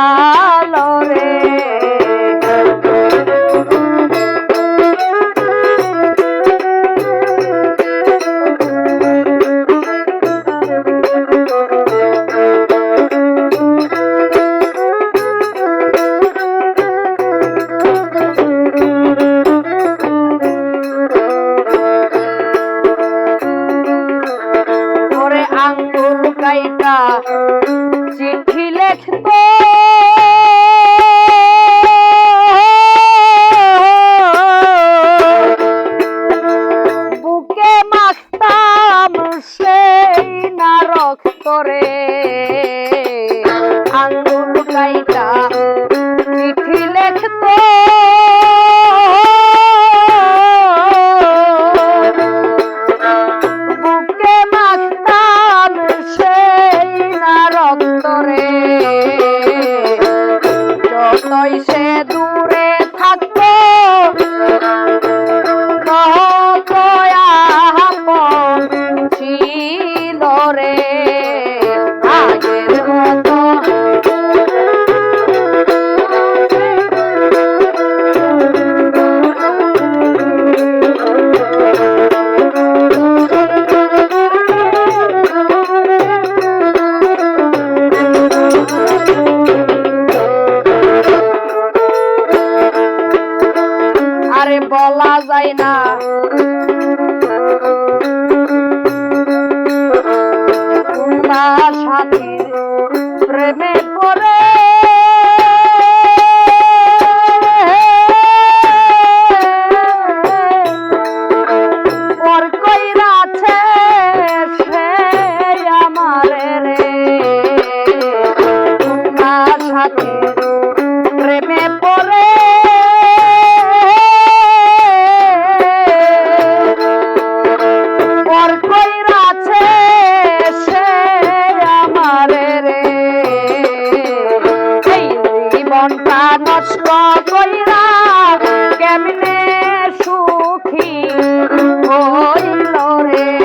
ভালো রে। চিঠি লেখতো। corre. যায় না সাথীর প্রেমে পড়ে। পর জীবনটা নষ্ট কইরা কেমনে সুখী হইল রে?